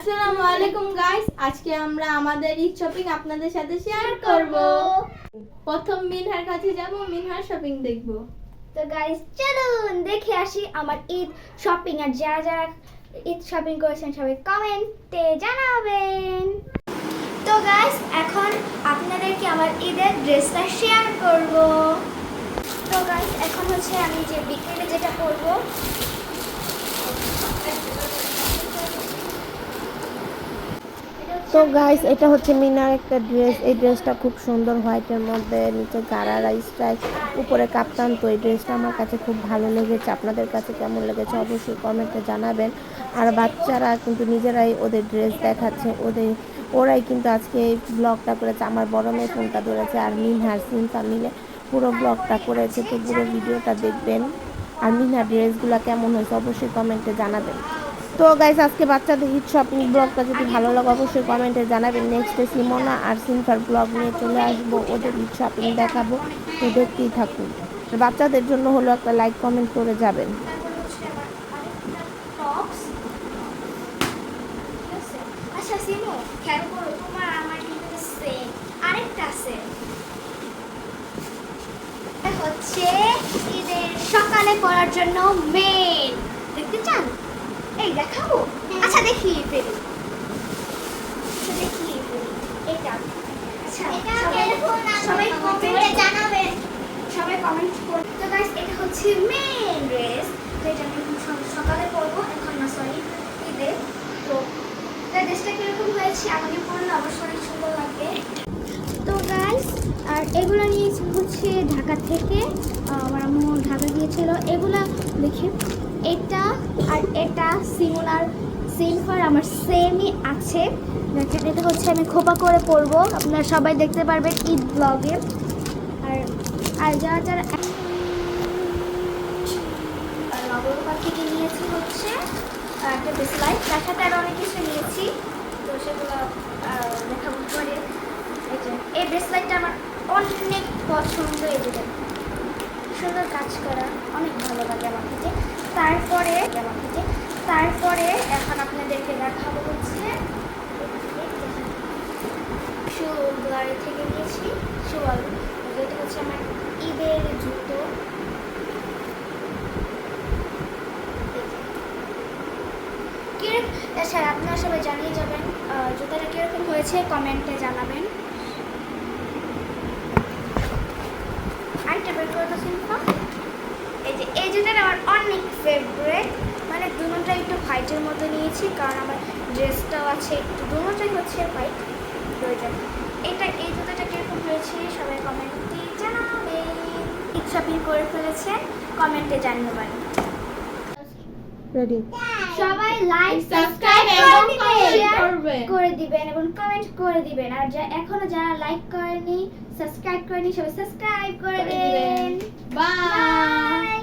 আসসালামু আলাইকুম গাইস আজকে আমরা আমাদের ঈদ শপিং আপনাদের সাথে শেয়ার করব। প্রথম মিনহার কাছে যাব মিনহার শপিং দেখব। তো গাইস চলুন দেখে আসি আমার ঈদ শপিং আর যারা যারা ঈদ শপিং করেছেন সবাই কমেন্টে জানাবেন। তো গাইস এখন আপনাদেরকে আমার ঈদের ড্রেসটা শেয়ার করব। তো গাইস এখন হচ্ছে আমি যে বিকেলে যেটা করব তো গাইস এটা হচ্ছে মিনার একটা ড্রেস এই ড্রেসটা খুব সুন্দর হোয়াইটের মধ্যে, নিচে গারারা স্টাইল উপরে কাপ্তান। তো এই ড্রেসটা আমার কাছে খুব ভালো লেগেছে। আপনাদের কাছে কেমন লেগেছে অবশ্যই কমেন্টে জানাবেন। আর বাচ্চারা কিন্তু নিজেরাই ওদের ড্রেস দেখাচ্ছে। ওদের, ওরাই কিন্তু আজকে এই ব্লগটা করেছে। আমার বড় মেয়ে ফোনটা ধরেছে আর মিনহার সিনসা মিলে পুরো ব্লগটা করেছে। তো পুরো ভিডিওটা দেখবেন। আর মিনহার ড্রেসগুলো কেমন হয়েছে অবশ্যই কমেন্টে জানাবেন। তো গাইস আজকে বাচ্চাদের ঈদ শপিং ব্লগটা যদি ভালো লাগে, অবশ্যই কমেন্টে জানাবেন। নেক্সটে সিমোনা আর সিনফার ব্লগ নিয়ে চলে আসব। ওদের ঈদ শপিং দেখাবো। তো দেখতেই থাকুন। বাচ্চাদের জন্য হলো একটা লাইক কমেন্ট করে যাবেন। আচ্ছা সকালে পরার জন্য মেন দেখতে চান? এই দেখাবো? আচ্ছা দেখিয়ে ফেলি আচ্ছা দেখিয়ে এটা আচ্ছা সবাই- সবাই কমেন্টে জানাবেন সবাই কমেন্ট করতে তো গাইস এটা হচ্ছে মেন ড্রেস তো এটা আমি সকালে পরবো। এখন না সরি ঈদে। তো এটা ড্রেসটা কীরকম হয়েছে আমাকে পরলে অবশ্যই অনেক সুন্দর লাগবে। তো গাইস আর এগুলো নিয়েছি হচ্ছে ঢাকা থেকে আমার আম্মু ঢাকা গিয়েছিল। এগুলা দেখি এটা আর এটা সিমুলার সিলভার আমার সেমই আছে। দেখেন, এটা হচ্ছে আমি খোপা করে পরবো। আপনারা সবাই দেখতে পারবেন ঈদ ব্লগে আর আর যারা যারা নিয়েছি হচ্ছে একটা বেসলাই তার সাথে আরও অনেক কিছু নিয়েছি। তো সেগুলো দেখাবো পরে। এই ব্রেসলাইটটা আমার অনেক পছন্দ এই যে। সুন্দর কাজ করা অনেক ভালো লাগে আমার কাছে তারপরে আমার কাছে তারপরে এখন আপনাদেরকে দেখাবো হচ্ছে গ্লারি থেকে নিয়েছি শুয়াল এটা হচ্ছে আমার ঈদের জুতো। কীরকম স্যার, আপনারা সবাই জানিয়ে যাবেন জুতোটা কীরকম হয়েছে, কমেন্টে জানাবেন। আরেকটা বের করে তো সিম্পল এই যে এই জুতোটা আমার অনেক ফেভারেট মানে দুটোটা একটু হোয়াইটের মধ্যে নিয়েছি কারণ আমার ড্রেসটাও আছে একটু দুটোটাই হচ্ছে হোয়াইট প্রয়োজন এটা এই জুতোটা কীরকম হয়েছে সবাই কমেন্টে জানাবেন শপিং করে ফেলেছে কমেন্টে জানাবেন রেডি সবাই লাইক সাবস্ক্রাইব এবং শেয়ার করে দিবেন এবং কমেন্ট করে দিবেন। আর যা এখনও যারা লাইক করেনি সাবস্ক্রাইব করেনি সবাই সাবস্ক্রাইব করে দেন বাই